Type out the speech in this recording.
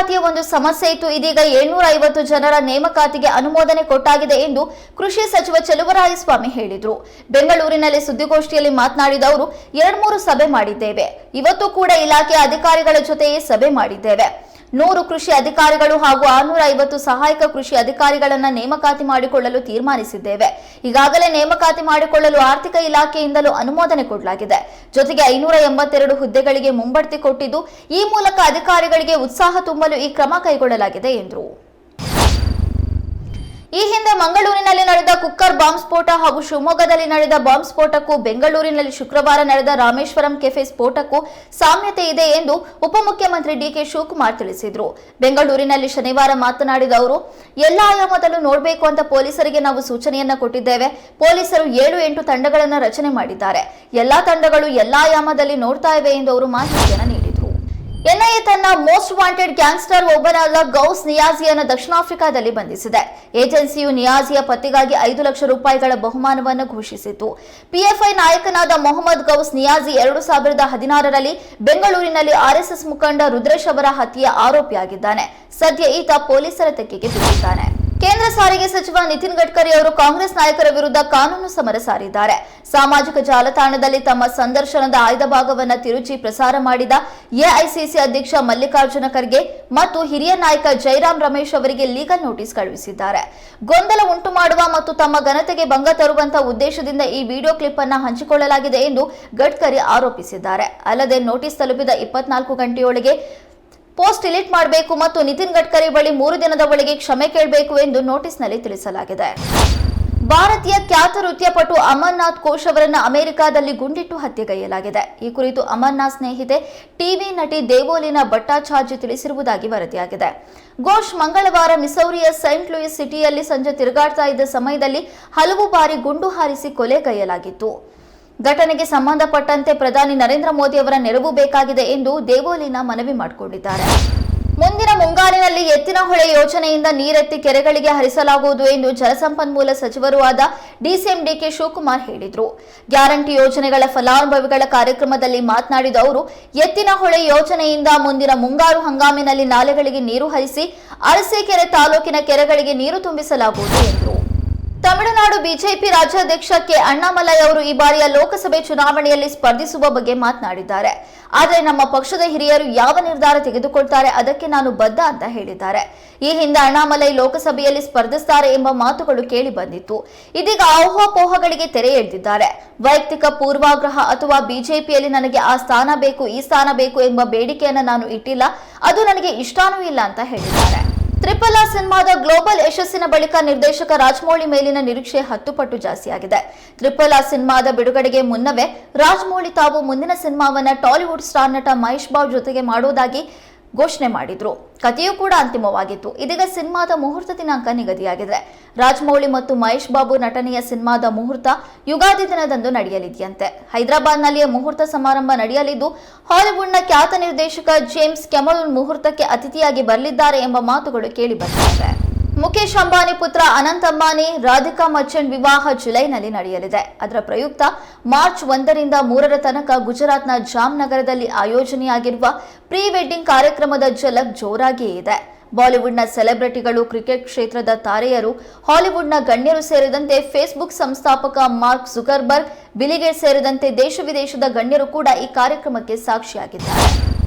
ನೇಮಕಾತಿಯ ಒಂದು ಸಮಸ್ಯೆ ಇತ್ತು. ಇದೀಗ ಏಳ್ನೂರ ಐವತ್ತು ಜನರ ನೇಮಕಾತಿಗೆ ಅನುಮೋದನೆ ಕೊಟ್ಟಾಗಿದೆ ಎಂದು ಕೃಷಿ ಸಚಿವ ಚೆಲುವರಾಯಸ್ವಾಮಿ ಹೇಳಿದರು. ಬೆಂಗಳೂರಿನಲ್ಲಿ ಸುದ್ದಿಗೋಷ್ಠಿಯಲ್ಲಿ ಮಾತನಾಡಿದ ಅವರು, ಎರಡ್ಮೂರು ಸಭೆ ಮಾಡಿದ್ದೇವೆ. ಇವತ್ತು ಕೂಡ ಇಲಾಖೆಯ ಅಧಿಕಾರಿಗಳ ಜೊತೆಯೇ ಸಭೆ ಮಾಡಿದ್ದೇವೆ. ನೂರು ಕೃಷಿ ಅಧಿಕಾರಿಗಳು ಹಾಗೂ ಆರುನೂರ ಐವತ್ತು ಸಹಾಯಕ ಕೃಷಿ ಅಧಿಕಾರಿಗಳನ್ನ ನೇಮಕಾತಿ ಮಾಡಿಕೊಳ್ಳಲು ತೀರ್ಮಾನಿಸಿದ್ದೇವೆ. ಈಗಾಗಲೇ ನೇಮಕಾತಿ ಮಾಡಿಕೊಳ್ಳಲು ಆರ್ಥಿಕ ಇಲಾಖೆಯಿಂದಲೂ ಅನುಮೋದನೆ ಕೊಡಲಾಗಿದೆ. ಜೊತೆಗೆ ಐನೂರ ಎಂಬತ್ತೆರಡು ಹುದ್ದೆಗಳಿಗೆ ಮುಂಬಡ್ತಿ ಕೊಟ್ಟಿದ್ದು, ಈ ಮೂಲಕ ಅಧಿಕಾರಿಗಳಿಗೆ ಉತ್ಸಾಹ ತುಂಬಲು ಈ ಕ್ರಮ ಕೈಗೊಳ್ಳಲಾಗಿದೆ ಎಂದರು. ಈ ಹಿಂದೆ ಮಂಗಳೂರಿನಲ್ಲಿ ನಡೆದ ಕುಕ್ಕರ್ ಬಾಂಬ್ ಸ್ಫೋಟ ಹಾಗೂ ಶಿವಮೊಗ್ಗದಲ್ಲಿ ನಡೆದ ಬಾಂಬ್ ಸ್ಫೋಟಕ್ಕೂ ಬೆಂಗಳೂರಿನಲ್ಲಿ ಶುಕ್ರವಾರ ನಡೆದ ರಾಮೇಶ್ವರಂ ಕೆಫೆ ಸ್ಫೋಟಕ್ಕೂ ಸಾಮ್ಯತೆ ಇದೆ ಎಂದು ಉಪಮುಖ್ಯಮಂತ್ರಿ ಡಿಕೆ ಶಿವಕುಮಾರ್ ತಿಳಿಸಿದರು. ಬೆಂಗಳೂರಿನಲ್ಲಿ ಶನಿವಾರ ಮಾತನಾಡಿದ ಅವರು, ಎಲ್ಲ ಆಯಾಮದಲ್ಲೂ ನೋಡಬೇಕು ಅಂತ ಪೊಲೀಸರಿಗೆ ನಾವು ಸೂಚನೆಯನ್ನ ಕೊಟ್ಟಿದ್ದೇವೆ. ಪೊಲೀಸರು ಏಳು ಎಂಟು ತಂಡಗಳನ್ನು ರಚನೆ ಮಾಡಿದ್ದಾರೆ. ಎಲ್ಲಾ ತಂಡಗಳು ಎಲ್ಲಾ ಆಯಾಮದಲ್ಲಿ ನೋಡ್ತಾ ಇವೆ ಎಂದು ಅವರು ಮಾಹಿತಿಯನ್ನು ನೀಡಿದರು. ಎನ್ಐಎ ತನ್ನ ಮೋಸ್ಟ್ ವಾಂಟೆಡ್ ಗ್ಯಾಂಗ್ಸ್ಟರ್ ಒಬ್ಬನಾದ ಗೌಸ್ ನಿಯಾಜಿಯನ್ನು ದಕ್ಷಿಣ ಆಫ್ರಿಕಾದಲ್ಲಿ ಬಂಧಿಸಿದೆ. ಏಜೆನ್ಸಿಯು ನಿಯಾಜಿಯ ಪತ್ತೆಗಾಗಿ ಐದು ಲಕ್ಷ ರೂಪಾಯಿಗಳ ಬಹುಮಾನವನ್ನು ಘೋಷಿಸಿತು ಪಿಎಫ್ಐ ನಾಯಕನಾದ ಮೊಹಮ್ಮದ್ ಗೌಸ್ ನಿಯಾಜಿ ಎರಡು ಸಾವಿರದ ಹದಿನಾರರಲ್ಲಿ ಬೆಂಗಳೂರಿನಲ್ಲಿ ಆರ್ಎಸ್ಎಸ್ ಮುಖಂಡ ರುದ್ರೇಶ್ ಅವರ ಹತ್ಯೆಯ ಆರೋಪಿಯಾಗಿದ್ದಾನೆ. ಸದ್ಯ ಈತ ಪೊಲೀಸರ ತೆಕ್ಕೆಗೆ ಬಿದ್ದಿದ್ದಾನೆ ಕೇಂದ್ರ ಸಾರಿಗೆ ಸಚಿವ ನಿತಿನ್ ಗಡ್ಕರಿ ಅವರು ಕಾಂಗ್ರೆಸ್ ನಾಯಕರ ವಿರುದ್ಧ ಕಾನೂನು ಸಮರ ಸಾರಿದ್ದಾರೆ. ಸಾಮಾಜಿಕ ಜಾಲತಾಣದಲ್ಲಿ ತಮ್ಮ ಸಂದರ್ಶನದ ಆಯ್ದ ಭಾಗವನ್ನು ತಿರುಚಿ ಪ್ರಸಾರ ಮಾಡಿದ ಎಐಸಿಸಿ ಅಧ್ಯಕ್ಷ ಮಲ್ಲಿಕಾರ್ಜುನ ಖರ್ಗೆ ಮತ್ತು ಹಿರಿಯ ನಾಯಕ ಜೈರಾಮ್ ರಮೇಶ್ ಅವರಿಗೆ ಲೀಗಲ್ ನೋಟಿಸ್ ಕಳುಹಿಸಿದ್ದಾರೆ. ಗೊಂದಲ ಉಂಟು ಮಾಡುವ ಮತ್ತು ತಮ್ಮ ಘನತೆಗೆ ಭಂಗ ತರುವಂತಹ ಉದ್ದೇಶದಿಂದ ಈ ವಿಡಿಯೋ ಕ್ಲಿಪ್ ಅನ್ನು ಹಂಚಿಕೊಳ್ಳಲಾಗಿದೆ ಎಂದು ಗಡ್ಕರಿ ಆರೋಪಿಸಿದ್ದಾರೆ. ಅಲ್ಲದೆ ನೋಟಿಸ್ ತಲುಪಿದ ಇಪ್ಪತ್ನಾಲ್ಕು ಗಂಟೆಯೊಳಗೆ ಪೋಸ್ಟ್ ಡಿಲೀಟ್ ಮಾಡಬೇಕು ಮತ್ತು ನಿತಿನ್ ಗಡ್ಕರಿ ಬಳಿ ಮೂರು ದಿನದ ಒಳಗೆ ಕ್ಷಮೆ ಕೇಳಬೇಕು ಎಂದು ನೋಟಿಸ್ನಲ್ಲಿ ತಿಳಿಸಲಾಗಿದೆ. ಭಾರತೀಯ ಖ್ಯಾತ ನೃತ್ಯಪಟು ಅಮರ್ನಾಥ್ ಘೋಷ್ ಅವರನ್ನು ಅಮೆರಿಕಾದಲ್ಲಿ ಗುಂಡಿಟ್ಟು ಹತ್ಯೆಗೈಯಲಾಗಿದೆ. ಈ ಕುರಿತು ಅಮರ್ನಾಥ್ ಸ್ನೇಹಿತೆ, ಟಿವಿ ನಟಿ ದೇವೋಲಿನಾ ಭಟ್ಟಾಚಾರ್ಜಿ ತಿಳಿಸಿರುವುದಾಗಿ ವರದಿಯಾಗಿದೆ. ಘೋಷ್ ಮಂಗಳವಾರ ಮಿಸೌರಿಯ ಸೈಂಟ್ ಲೂಯಿಸ್ ಸಿಟಿಯಲ್ಲಿ ಸಂಜೆ ತಿರುಗಾಡ್ತಾ ಇದ್ದ ಸಮಯದಲ್ಲಿ ಹಲವು ಬಾರಿ ಗುಂಡು ಹಾರಿಸಿ ಕೊಲೆಗೈಯಲಾಗಿತ್ತು. ಘಟನೆಗೆ ಸಂಬಂಧಪಟ್ಟಂತೆ ಪ್ರಧಾನಿ ನರೇಂದ್ರ ಮೋದಿ ಅವರ ನೆರವು ಬೇಕಾಗಿದೆ ಎಂದು ದೇವೋಲಿನ ಮನವಿ ಮಾಡಿಕೊಂಡಿದ್ದಾರೆ. ಮುಂದಿನ ಮುಂಗಾರಿನಲ್ಲಿ ಎತ್ತಿನಹೊಳೆ ಯೋಜನೆಯಿಂದ ನೀರೆತ್ತಿ ಕೆರೆಗಳಿಗೆ ಹರಿಸಲಾಗುವುದು ಎಂದು ಜಲಸಂಪನ್ಮೂಲ ಸಚಿವರೂ ಆದ ಡಿಸಿಎಂ ಡಿಕೆ ಶಿವಕುಮಾರ್ ಹೇಳಿದರು. ಗ್ಯಾರಂಟಿ ಯೋಜನೆಗಳ ಫಲಾನುಭವಿಗಳ ಕಾರ್ಯಕ್ರಮದಲ್ಲಿ ಮಾತನಾಡಿದ ಅವರು ಎತ್ತಿನಹೊಳೆ ಯೋಜನೆಯಿಂದ ಮುಂದಿನ ಮುಂಗಾರು ಹಂಗಾಮಿನಲ್ಲಿ ನಾಲೆಗಳಿಗೆ ನೀರು ಹರಿಸಿ ಅರಸೀಕೆರೆ ತಾಲೂಕಿನ ಕೆರೆಗಳಿಗೆ ನೀರು ತುಂಬಿಸಲಾಗುವುದು ಎಂದರು. ತಮಿಳುನಾಡು ಬಿಜೆಪಿ ರಾಜ್ಯಾಧ್ಯಕ್ಷ ಕೆ. ಅಣ್ಣಾಮಲೈ ಅವರು ಈ ಬಾರಿಯ ಲೋಕಸಭೆ ಚುನಾವಣೆಯಲ್ಲಿ ಸ್ಪರ್ಧಿಸುವ ಬಗ್ಗೆ ಮಾತನಾಡಿದ್ದಾರೆ. ಆದರೆ ನಮ್ಮ ಪಕ್ಷದ ಹಿರಿಯರು ಯಾವ ನಿರ್ಧಾರ ತೆಗೆದುಕೊಳ್ತಾರೆ ಅದಕ್ಕೆ ನಾನು ಬದ್ಧ ಅಂತ ಹೇಳಿದ್ದಾರೆ. ಈ ಹಿಂದೆ ಅಣ್ಣಾಮಲೈ ಲೋಕಸಭೆಯಲ್ಲಿ ಸ್ಪರ್ಧಿಸುತ್ತಾರೆ ಎಂಬ ಮಾತುಗಳು ಕೇಳಿ ಬಂದಿತ್ತು. ಇದೀಗ ಊಹಾಪೋಹಗಳಿಗೆ ತೆರೆ ಎಳೆದಿದ್ದಾರೆ. ವೈಯಕ್ತಿಕ ಪೂರ್ವಾಗ್ರಹ ಅಥವಾ ಬಿಜೆಪಿಯಲ್ಲಿ ನನಗೆ ಆ ಸ್ಥಾನ ಬೇಕು, ಈ ಸ್ಥಾನ ಬೇಕು ಎಂಬ ಬೇಡಿಕೆಯನ್ನು ನಾನು ಇಟ್ಟಿಲ್ಲ. ಅದು ನನಗೆ ಇಷ್ಟಾನೂ ಇಲ್ಲ ಅಂತ ಹೇಳಿದ್ದಾರೆ. ತ್ರಿಪಲ್ ಆರ್ ಸಿನಿಮಾದ ಗ್ಲೋಬಲ್ ಯಶಸ್ಸಿನ ಬಳಿಕ ನಿರ್ದೇಶಕ ರಾಜಮೌಳಿ ಮೇಲಿನ ನಿರೀಕ್ಷೆ ಹತ್ತು ಪಟ್ಟು ಜಾಸ್ತಿಯಾಗಿದೆ. ತ್ರಿಪಲ್ ಆರ್ ಸಿನಿಮಾದ ಬಿಡುಗಡೆಗೆ ಮುನ್ನವೇ ರಾಜಮೌಳಿ ತಾವು ಮುಂದಿನ ಸಿನಿಮಾವನ್ನ ಟಾಲಿವುಡ್ ಸ್ಟಾರ್ ನಟ ಮಹೇಶ್ ಬಾಬು ಜೊತೆಗೆ ಮಾಡುವುದಾಗಿ ಘೋಷಣೆ ಮಾಡಿದ್ರು. ಕಥೆಯೂ ಕೂಡ ಅಂತಿಮವಾಗಿತ್ತು. ಇದೀಗ ಸಿನಿಮಾದ ಮುಹೂರ್ತ ದಿನಾಂಕ ನಿಗದಿಯಾಗಿದೆ. ರಾಜಮೌಳಿ ಮತ್ತು ಮಹೇಶ್ ಬಾಬು ನಟನೆಯ ಸಿನಿಮಾದ ಮುಹೂರ್ತ ಯುಗಾದಿ ದಿನದಂದು ನಡೆಯಲಿದೆಯಂತೆ. ಹೈದರಾಬಾದ್ನಲ್ಲಿಯೇ ಮುಹೂರ್ತ ಸಮಾರಂಭ ನಡೆಯಲಿದ್ದು, ಹಾಲಿವುಡ್ನ ಖ್ಯಾತ ನಿರ್ದೇಶಕ ಜೇಮ್ಸ್ ಕೆಮರೂನ್ ಮುಹೂರ್ತಕ್ಕೆ ಅತಿಥಿಯಾಗಿ ಬರಲಿದ್ದಾರೆ ಎಂಬ ಮಾತುಗಳು ಕೇಳಿ ಬರ್ತಿವೆ ಮುಖೇಶ್ ಅಂಬಾನಿ ಪುತ್ರ ಅನಂತ್ ಅಂಬಾನಿ, ರಾಧಿಕಾ ಮರ್ಚೆಂಟ್ ವಿವಾಹ ಜುಲೈನಲ್ಲಿ ನಡೆಯಲಿದೆ. ಅದರ ಪ್ರಯುಕ್ತ ಮಾರ್ಚ್ ಒಂದರಿಂದ ಮೂರರ ತನಕ ಗುಜರಾತ್ನ ಜಾಮ್ನಗರದಲ್ಲಿ ಆಯೋಜನೆಯಾಗಿರುವ ಪ್ರೀ ವೆಡ್ಡಿಂಗ್ ಕಾರ್ಯಕ್ರಮದ ಝಲಕ್ ಜೋರಾಗಿಯೇ ಇದೆ. ಬಾಲಿವುಡ್ನ ಸೆಲೆಬ್ರಿಟಿಗಳು ಕ್ರಿಕೆಟ್ ಕ್ಷೇತ್ರದ ತಾರೆಯರು, ಹಾಲಿವುಡ್ನ ಗಣ್ಯರು ಸೇರಿದಂತೆ ಫೇಸ್ಬುಕ್ ಸಂಸ್ಥಾಪಕ ಮಾರ್ಕ್ ಜುಕರ್ಬರ್ಗ್ ಬಿಲಿಗೇಟ್ ಸೇರಿದಂತೆ ದೇಶ ವಿದೇಶದ ಗಣ್ಯರು ಕೂಡ ಈ ಕಾರ್ಯಕ್ರಮಕ್ಕೆ ಸಾಕ್ಷಿಯಾಗಿದ್ದಾರೆ.